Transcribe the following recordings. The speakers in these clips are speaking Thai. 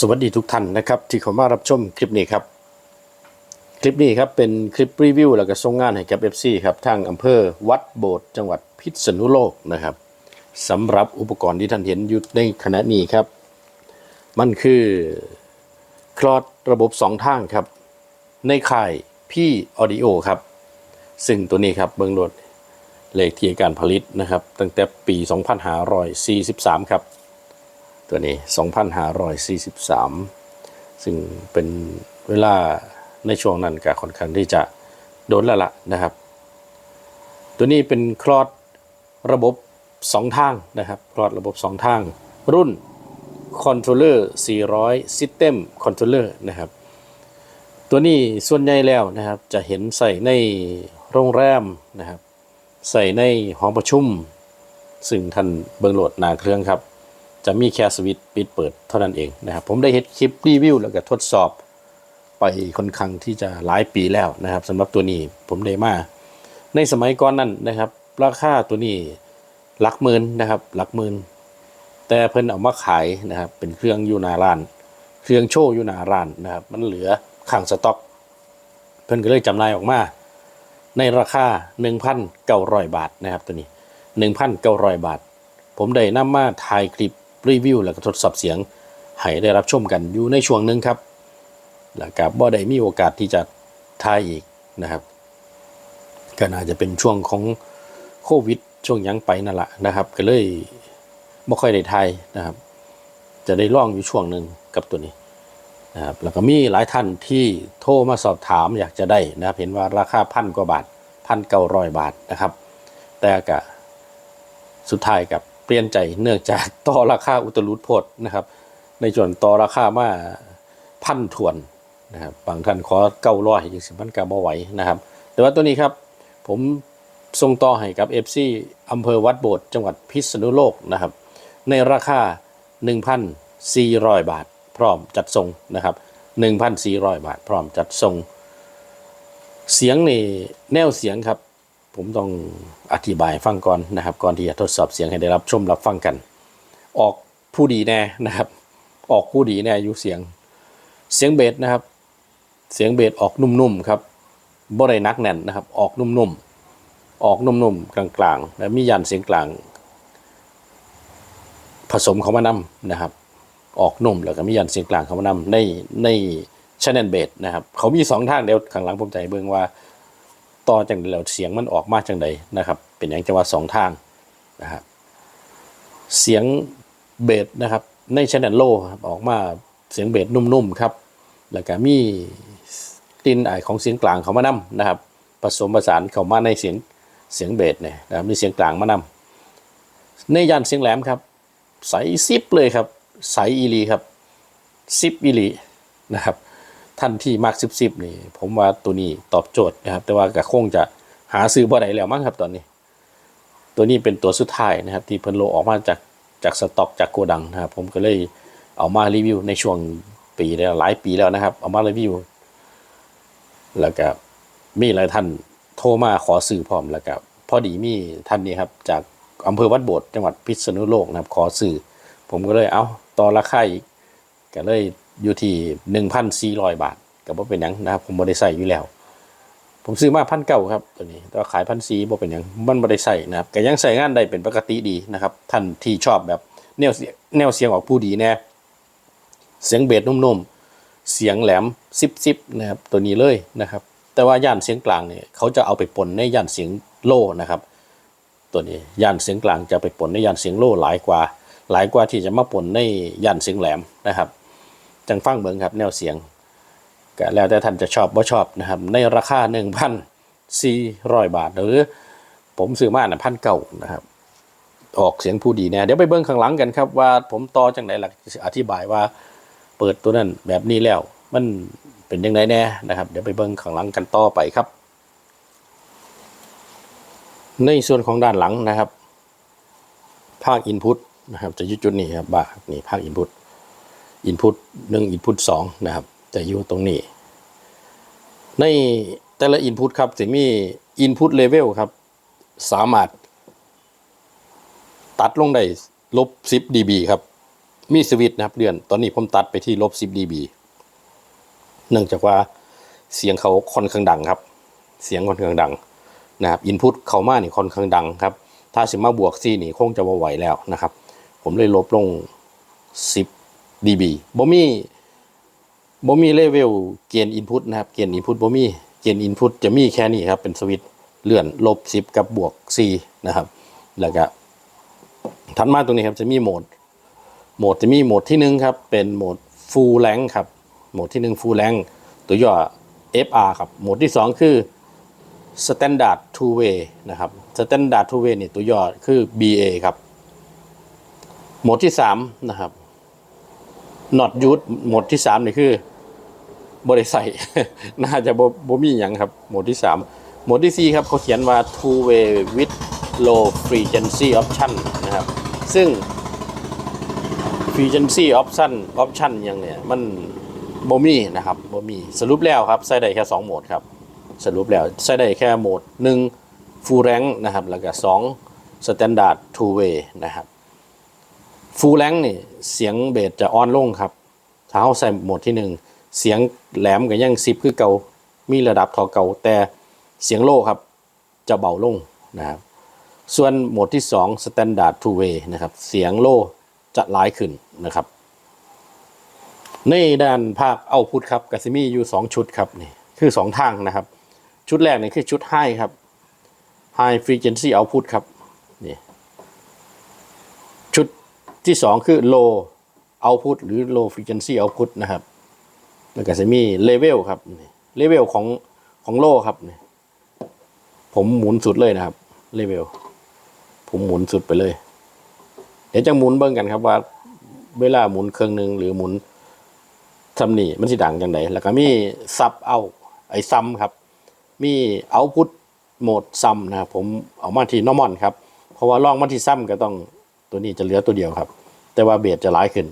สวัสดีทุกท่านนะครับ ที่เข้ามารับชมคลิปนี้ครับ คลิปนี้ครับเป็นคลิปรีวิวแล้วก็ส่งงานให้กับ FC ครับทางอำเภอวัดโบสถ์จังหวัดพิษณุโลกนะครับสำหรับอุปกรณ์ที่ท่านเห็นอยู่ในขณะนี้ครับ มันคือคลอดระบบสองทางครับ ในค่ายพี่ออดิโอครับ ซึ่งตัวนี้ครับเบื้องโลดเลขที่การผลิตนะครับ ตั้งแต่ปี 2543 ครับ ตัวนี้ 2,543 ซึ่งเป็นเวลาในช่วงนั้นก็ค่อนข้างที่จะโดนล้วล่ะนะครับ ตัวนี้เป็นคลอดระบบ 2 ทางนะครับ คลอดระบบ 2 ทาง รุ่น Controller 400 System Controller นะครับ ตัวนี้ส่วนใหญ่แล้วนะครับ จะเห็นใส่ในโรงแรมนะครับ ใส่ในห้องประชุม ซึ่งท่านเบิงโหลดหนาเครื่องครับ จะมีแค่สวิตช์ปิดเปิดเท่านั้นเองนะครับ ผมได้เห็นคลิปรีวิวแล้วก็ทดสอบไปค่อนข้างที่จะหลายปีแล้วนะครับสำหรับตัวนี้ผมได้มา ในสมัยก่อนนั้นนะครับ ราคาตัวนี้หลักหมื่นนะครับหลักหมื่นแต่เพิ่นเอามาขายนะครับ เป็นเครื่องอยู่นาร้าน เครื่องโชว์อยู่นาร้านนะครับ มันเหลือข้างสต็อก เพิ่นก็เลยจำหน่ายออกมา ในราคา 1,900 บาทนะครับตัวนี้ 1,900 บาท ผมได้นำมาถ่ายคลิป รีวิวแล้วก็ทดสอบเสียงให้ได้รับชมกันอยู่ในช่วงหนึ่งครับแล้วก็บ่ได้มีโอกาสที่จะถ่ายอีกนะครับก็น่าจะเป็นช่วงของโควิดช่วงยังไปนั่นแหละนะครับ ก็เลยบ่ค่อยได้ถ่ายนะครับ จะได้ล่องอยู่ช่วงหนึ่งกับตัวนี้นะครับแล้วก็มีหลายท่านที่โทรมาสอบถามอยากจะได้นะครับเห็นว่าราคาพันกว่าบาทพันเก้าร้อยบาทนะครับ แต่ก็สุดท้ายกับ เปลี่ยนใจเนื่องจากต่อราคาอุตลุดพดนะครับ ในส่วนต่อราคามาพันถวนนะครับบางท่านขอเก้าร้อยยังสิมันกาบ่ไหวนะครับ แต่ว่าตัวนี้ครับผมส่งต่อให้กับ FC อำเภอวัดโบสถ์จังหวัดพิษณุโลกนะครับ ในราคา 1,400 บาท พร้อมจัดส่งนะครับ 1,400 บาท พร้อมจัดส่ง เสียงนี่แนวเสียงครับ ผมต้องอธิบายฟังก่อนนะครับ ก่อนที่จะทดสอบเสียงให้ได้รับชมรับฟังกัน ออกผู้ดีแน่นะครับ ออกผู้ดีแน่อยู่เสียง เสียงเบสนะครับ เสียงเบสออกนุ่มๆครับบ่ได้นักแน่นนะครับ ออกนุ่มๆออกนุ่มๆกลางๆและมียันเสียงกลาง ผสมเข้ามานำนะครับ ออกนุ่มแล้วก็มียันเสียงกลางเข้ามานำในในชแนลเบสนะครับ เขามีสองทางเดียวข้างหลังผมใจเบิ่งว่า ต่อจังใดแล้วเสียงมันออกมาจังใดนะครับ เป็นอย่างจังหวะสองทางนะครับเสียงเบสนะครับ ในชแนลโลออกมาเสียงเบสนุ่มๆครับ แล้วก็มีกลิ่นอายของเสียงกลางเขามานำนะครับ ผสมผสานเข้ามาในเสียงเสียงเบสเนี่ยนะครับมีเสียงกลางมานำในยันเสียงแหลมครับ ใสซิปเลยครับ ใสอีลีครับซิปอีลีนะครับ ท่านที่มักซิบซิบนี่ ผมว่าตัวนี้ตอบโจทย์นะครับ แต่ว่าก็คงจะหาซื้อบ่ได้แล้วมั้งครับตอนนี้ ตัวนี้เป็นตัวสุดท้ายนะครับ ที่เพิ่นโลออกมาจากจากสต็อกจากโกดังนะครับ ผมก็เลยเอามารีวิวในช่วงปีแล้วหลายปีแล้วนะครับ เอามารีวิว แล้วก็มีหลายท่านโทรมาขอซื้อพร้อมแล้วก็พอดีมีท่านนี้ครับ จากอำเภอวัดโบสถ์จังหวัดพิษณุโลกนะครับ ขอซื้อผมก็เลยเอาต่อราคาอีกก็เลย อยู่ที่หนึ่งพันสี่ร้อยบาทก็บ่เป็นยังนะครับผมบ่ได้ใส่อยู่แล้ว ผมซื้อมาพันเก้าครับตัวนี้แต่ว่าขายพันสี่บ่เป็นยังมันบ่ได้ใส่นะครับก็ยังใส่งานได้เป็นปกติดีนะครับ ท่านที่ชอบแบบแนวเสียงแนวเสียงออกผู้ดีแน่เสียงเบสนุ่มๆเสียงแหลมซิบๆนะครับตัวนี้เลยนะครับ แต่ว่าย่านเสียงกลางเนี่ยเขาจะเอาไปปนในย่านเสียงโล่นะครับ ตัวนี้ย่านเสียงกลางจะไปปนในย่านเสียงโล่หลายกว่า หลายกว่าที่จะมาปนในย่านเสียงแหลมนะครับ จังฟังเบิงครับแนวเสียงก็แล้วแต่ท่านจะชอบบ่ชอบนะครับ ในราคา 1,400 บาท หรือผมซื้อมาน่ะพันเก่านะครับ ออกเสียงผู้ดีแน่เดี๋ยวไปเบิ่งข้างหลังกันครับว่าผมต่อจังไหนหลักอธิบายว่าเปิดตัวนั้นแบบนี้แล้ว มันเป็นยังไงแน่นะครับ เดี๋ยวไปเบิ่งข้างหลังกันต่อไปครับ ในส่วนของด้านหลังนะครับ ภาคอินพุตนะครับ จะอยู่จุดนี้ครับบ้านี่ภาคอินพุต อินพุตหนึ่งอินพุตสองนะครับจะอยู่ตรงนี้ ในแต่ละอินพุตครับจะมีอินพุตเลเวลครับ สามารถ ตัดลงได้ลบ 10 dB ครับ มีสวิตช์นะครับเดือน ตอนนี้ผมตัดไปที่ลบ 10 dB เนื่องจากว่าเสียงเขาค่อนข้างดังครับ เสียงค่อนข้างดังนะครับอินพุตเขามานี่ค่อนข้างดังครับ ถ้าสิมาบวกซีนี่คงจะบ่ไหวแล้วนะครับ ผมเลยลบลง 10 dB บ่มีบ่มีเลเวลเกณฑ์อินพุตนะครับ เกณฑ์อินพุตบ่มีเกณฑ์อินพุตจะมีแค่นี้ครับ เป็นสวิตช์เลื่อนลบ 10 กับบวก C นะครับ แล้วก็ถัดมาตรงนี้ครับจะมีโหมด โหมดจะมีโหมดที่หนึ่งครับ เป็นโหมด full rank ครับ โหมดที่หนึ่ง full rank ตัวย่อ FR ครับ โหมดที่สองคือ standard two way นะครับ standard two way นี่ตัวย่อคือ BA ครับ โหมดที่สามนะครับ not use โหมดที่สามนี่คือบริใส่น่าจะบบมีอย่างครับโหมดที่สามโหมดที่สี่ครับเขาเขียนว่า two way with low frequency option นะครับ ซึ่ง frequency option option อย่างเนี่ยมันบมีนะครับบมีสรุปแล้วครับใส่ได้แค่2โหมดครับ สรุปแล้วใส่ได้แค่โหมด1 full rank นะครับ แล้วก็2 standard two way นะครับ full rank นี่เสียงเบสจะอ่อนลงครับ ถ้าเราใส่โหมดที่1เสียงแหลมก็ยัง10คือเก่ามีระดับทอเก่าแต่เสียงโล่ครับจะเบาลงนะครับส่วนโหมดที่2 standard two way นะครับเสียงโล่จะร้ายขึ้นนะครับ ในด้านภาคเอาพุทครับกัสมีอยู่ 2 ชุดครับนี่คือ 2 ทางนะครับ ชุดแรกนี่คือชุด high ครับ high frequency output ครับนี่ชุ ที่2คือ low output หรือ low frequency output นะครับ แล้วก็จะมี level ครับ level ของของ low ครับผมหมุนสุดเลยนะครับ level ผมหมุนสุดไปเลย เดี๋ยวจะหมุนเบิ่งกันครับว่า เวลาหมุนเครื่องหนึ่งหรือหมุนทำนี่มันสิดังจังไดแล้วก็มีซับเอาไอ้ซัมครับ มีเอาพุทโหมดซัมนะครับผมเอามาที่นอร์มอนครับ เพราะว่าลองมาที่ซัมก็ต้อง ตัวนี้จะเหลือตัวเดียวครับ แต่ว่าเบสจะร้ายขึ้น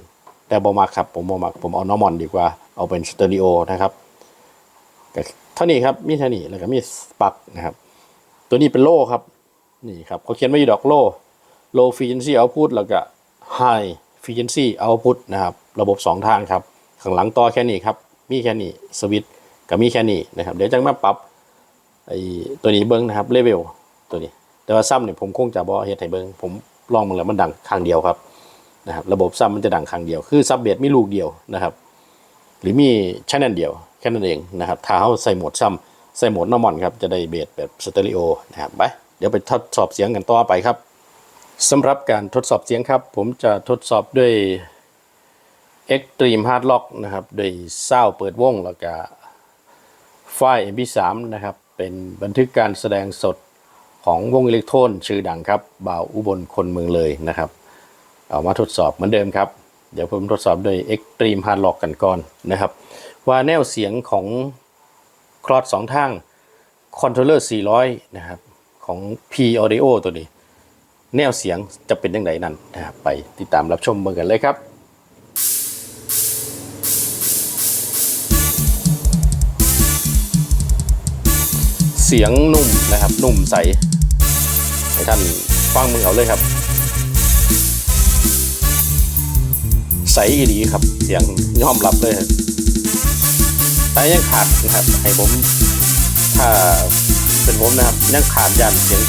แต่บอมักครับผมบอมักผมเอานอร์มอนดีกว่าเอาเป็นสเตอริโอนะครับเท่านี้ครับมีเท่านี้แล้วก็มีสปักนะครับ ตัวนี้เป็นโล่ครับนี่ครับเขาเขียนไว้อยู่ดอกโล่ low frequency output แล้วก็ high frequency output นะครับระบบ 2 ทางครับข้างหลังต่อแค่นี้ครับมีแค่นี้สวิตช์กับมีแค่นี้นะครับเดี๋ยวจะมาปรับไอ้ตัวนี้เบิ้งนะครับเลเวลตัวนี้ แต่ว่าซ้ำเนี่ยผมคงจะบอเฮ็ดให้เบิ้งผม ลองมันแล้วมันดังข้งเดียวครับนะครับระบบซ้ำมันจะดังข้งเดียวคือซับเบสมีลูกเดียวนะครับ หรือมีชแนลเดียวแค่นั้นเองนะครับถ้าเขาใส่โหมดซ้ำใส่โหมดนอร์มอนครับจะได้เบสแบบสเตอริโอนะครับไปเดี๋ยวไปทดสอบเสียงกันต่อไปครับสำหรับการทดสอบเสียงครับ ผมจะทดสอบด้วย Extreme Hard Lock นะครับโดยเศร้าเปิดวงแล้วก็ไฟล์ MP3 นะครับ เป็นบันทึกการแสดงสด ของวงอิเล็กโทรนชื่อดังครับบ่าวอุบลคนเมืองเลยนะครับ เอามาทดสอบเหมือนเดิมครับ เดี๋ยวผมทดสอบด้วย Extreme Hard Lock กันก่อนนะครับ ว่าแนวเสียงของคลอดสองทางคอนโทรลเลอร์400 นะครับ ของ P Audio ตัวนี้ แนวเสียงจะเป็นยังไงนั่นนะครับไปติดตามรับชมเบิ่งกันเลยครับเสียงนุ่มนะครับ นุ่มใส ให้ท่านฟังมึงเอาเลยครับ ใสอีดีครับเสียงยอมรับเลยแต่ยังขาดนะครับให้ผมถ้าเป็นผมนะครับยังขาดยันเสียง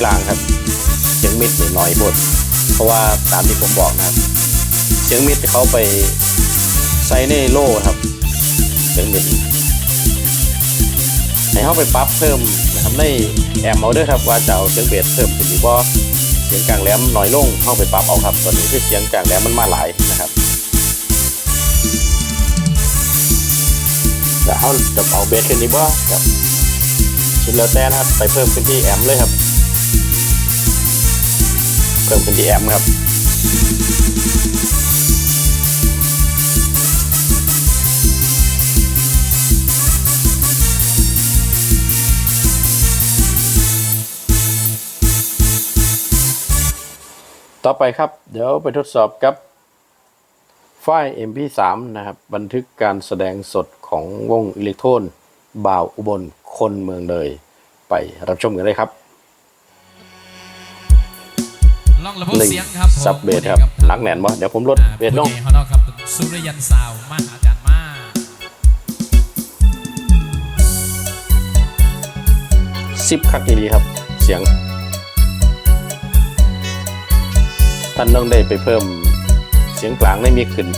กลางครับ เสียงมิดหน่อยบดเพราะว่าตามที่ผมบอกนะครับ เสียงมิดเขาไปใส่ในโล่ครับ เสียงมิดให้เขาไปปรั๊บเพิ่ม นะครับในแอมเอาเด้อครับว่าจะเอาเสียงเบสเพิ่มขึ้นหรือว่าเสียงกลางแหลมน้อยลงเข้าไปปรับเอาครับ ตอนนี้คือเสียงกลางแหลมมันมาหลายนะครับจะเอาจะเอาเบสขึ้นดีบ่ครับสุดแล้วแต่นะครับไปเพิ่มขึ้นที่แอมเลยครับ เพิ่มเป็นที่แอมครับ ต่อไปครับ เดี๋ยวไปทดสอบกับไฟล์ MP3 นะครับ บันทึกการแสดงสดของวงอิเล็กโทรนบ่าวอุบลคนเมืองเลย ไปรับชมกันเลยครับลองระบบหนึ่งเสียงครับผมซับเบสครับหนักแน่นบ่เดี๋ยวผมลดอ่าเบสลงผู้ใหญ่ฮอนอครับสุริยันสาวมาหาอาจารย์มาสิบคักดีครับ เสียง ท่านต้องได้ไปเพิ่มเสียงกลางในมิกขึ้น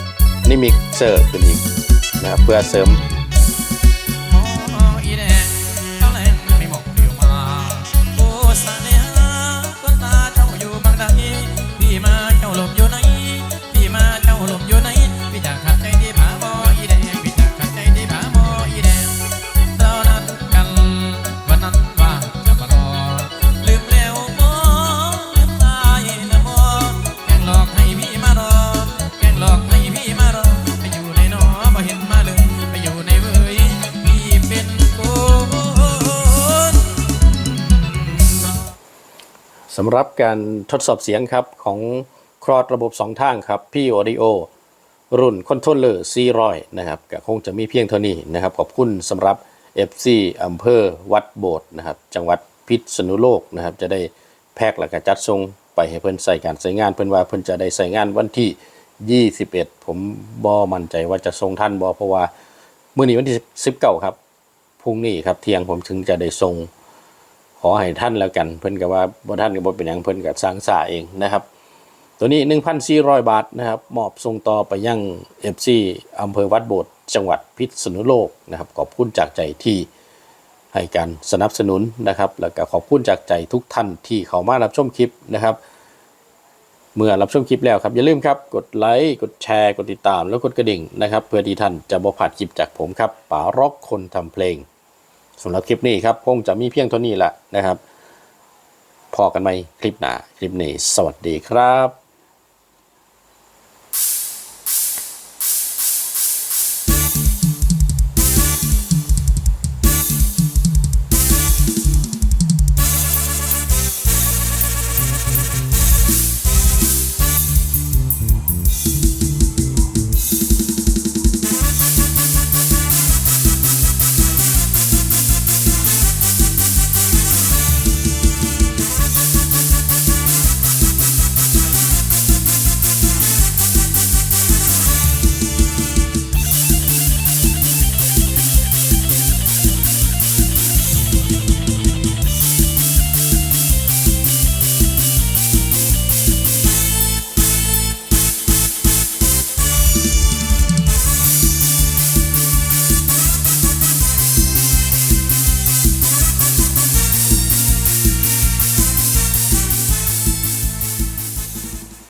นี่มิกเซอร์ขึ้นอีกนะครับเพื่อเสริมำหรับการทดสอบเสียงครับของครอดระบบ 2 ทางครับ พี่ออดิโอรุ่นคอนโทรลเลอร์400นะครับก็คงจะมีเพียงเท่านี้นะครับ ขอบคุณสำหรับ FC อำเภอวัดโบดนะครับ จังหวัดพิษณุโลกนะครับ จะได้แพ็กและก็จัดส่งไปให้เพิ่อนใส่การใส่งานเพิ่อนว่าเพิ่อนจะได้ใส่งานวันที่ 21 ผมบ่มั่นใจว่าจะส่งท่านบ่เพราะว่า มื้อนี้วันที่ 19 ครับพรุ่งนี้ครับเที่ยงผมถึงจะได้ส่ง ขอให้ท่านแล้วกัน เพิ่นก็ว่าบ่ท่านก็บ่เป็นหยังเพิ่นก็สร้างสาเองนะครับ ตัวนี้ 1,400 บาทนะครับมอบส่งต่อไปยัง FC อำเภอวัดโบดจังหวัดพิษณุโลกนะครับ ขอบคุณจากใจที่ให้การสนับสนุนนะครับ แล้วก็ขอบคุณจากใจทุกท่านที่เข้ามารับชมคลิปนะครับ เมื่อรับชมคลิปแล้วครับ อย่าลืมครับ กดไลค์กดแชร์ กดติดตามแล้วกดกระดิ่งนะครับ เพื่อที่ท่านจะบ่พลาดคลิปจากผมครับป๋าร็อกคนทำเพลง สำหรับคลิปนี้ครับคงจะมีเพียงเท่านี้แหละนะครับ พอกันไหมคลิปหน้าคลิปนี้ สวัสดีครับ